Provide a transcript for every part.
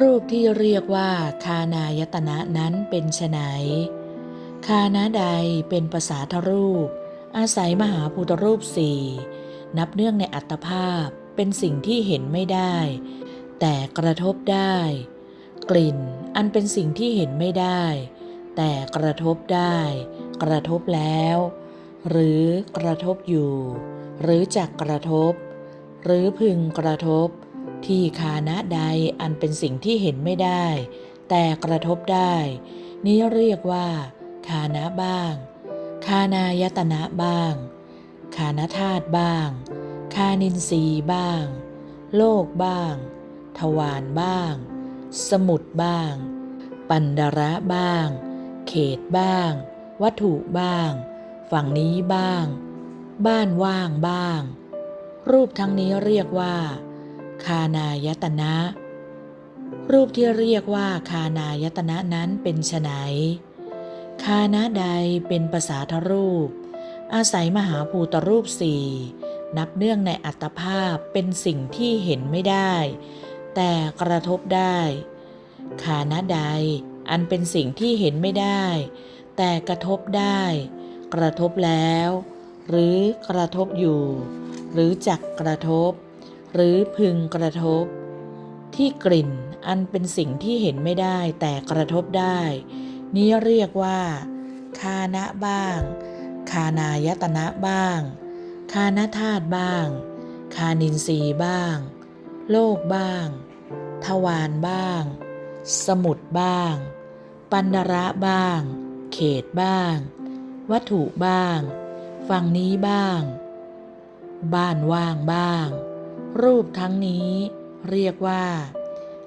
รูปที่เรียกว่าคานายตนะนั้นเป็นไฉนคานะใดเป็นภาษาทรูป อาศัยมหาภูตรูปสี่นับเนื่องในอัตภาพเป็นสิ่งที่เห็นไม่ได้ แต่กระทบได้ กลิ่นอันเป็นสิ่งที่เห็นไม่ได้ แต่กระทบได้ กระทบแล้ว หรือกระทบอยู่ หรือจักกระทบ หรือพึงกระทบ ที่คานะใดอันเป็นสิ่งที่เห็นไม่ได้ แต่กระทบได้ นี้เรียกว่าคานะบ้าง คานายตนะบ้าง คานธาตุบ้าง คานินทรีย์บ้าง โลกบ้าง ทวารบ้าง สมุดบ้าง ปันดระบ้าง เขตบ้าง วัตถุบ้าง ฝั่งนี้บ้าง บ้านว่างบ้าง รูปทั้งนี้เรียกว่า คานายตนะ รูปที่เรียกว่าคานายตนะนั้นเป็นไฉนคานะใดเป็นภาษาทรูป อาศัยมหาภูตรูปสี่นับเนื่องในอัตภาพเป็นสิ่งที่เห็นไม่ได้ แต่กระทบได้คานะใดอันเป็นสิ่งที่เห็นไม่ได้ แต่กระทบได้ กระทบแล้ว หรือกระทบอยู่ หรือจักกระทบ หรือพึงกระทบ ที่กลิ่นอันเป็นสิ่งที่เห็นไม่ได้แต่กระทบได้ นี้เรียกว่าคานะบ้าง คานายตนะบ้าง คานธาตุบ้าง คานินทรีย์บ้าง โลกบ้าง ทวารบ้าง สมุดบ้าง ปันดระบ้าง เขตบ้าง วัตถุบ้าง ฝั่งนี้บ้าง บ้านว่างบ้าง รูปทั้งนี้ เรียกว่า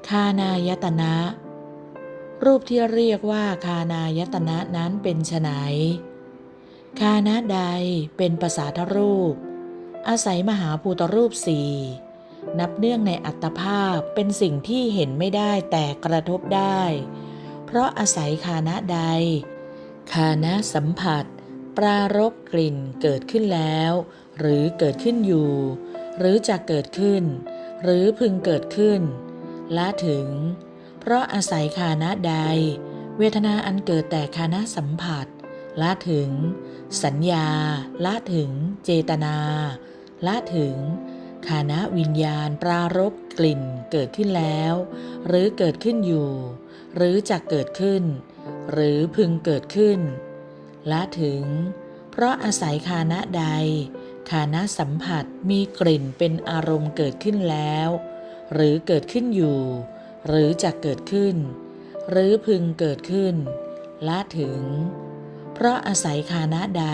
คานายตนะ รูปที่เรียกว่าคานายตนะนั้นเป็นไฉนคานะใดเป็นภาษาทรูป อาศัยมหาภูตรูปสี่นับเนื่องในอัตภาพเป็นสิ่งที่เห็นไม่ได้แต่กระทบได้ เพราะอาศัยคานะใด คานะสัมผัส ปรารบกลิ่นเกิดขึ้นแล้ว หรือเกิดขึ้นอยู่ หรือจะเกิดขึ้น หรือพึงเกิดขึ้นละถึง เพราะอาศัยคานะใด เวทนาอันเกิดแต่คานะสัมผัสละถึง สัญญาละถึง เจตนาละถึงคานะวิญญาณปรารบกลิ่นเกิดขึ้นแล้ว หรือเกิดขึ้นอยู่ หรือจะเกิดขึ้น หรือพึงเกิดขึ้นละถึง เพราะอาศัยคานะใด คานะสัมผัสมีกลิ่นเป็นอารมณ์เกิดขึ้นแล้ว หรือเกิดขึ้นอยู่ หรือจะเกิดขึ้น หรือพึงเกิดขึ้นละถึง เพราะอาศัยคานะใด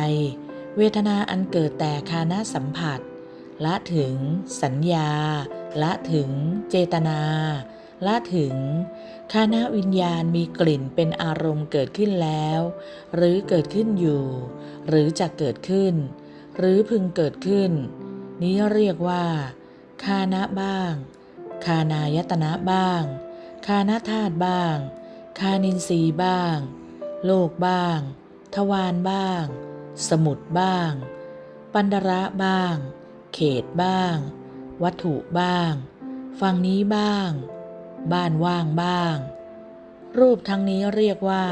เวทนาอันเกิดแต่คานะสัมผัสละถึง สัญญาละถึง เจตนาละถึงคานะวิญญาณมีกลิ่นเป็นอารมณ์เกิดขึ้นแล้ว หรือเกิดขึ้นอยู่ หรือจะเกิดขึ้น หรือพึงเกิดขึ้น นี้เรียกว่า คานะบ้าง คานายตนะบ้าง คานาธาตุบ้าง คานินทรีย์บ้าง โลกบ้าง ทวารบ้าง สมุดบ้าง ปันดระบ้าง เขตบ้าง วัตถุบ้าง ฝั่งนี้บ้าง บ้านว่างบ้าง รูปทั้งนี้เรียกว่า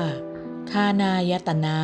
คานายตนะ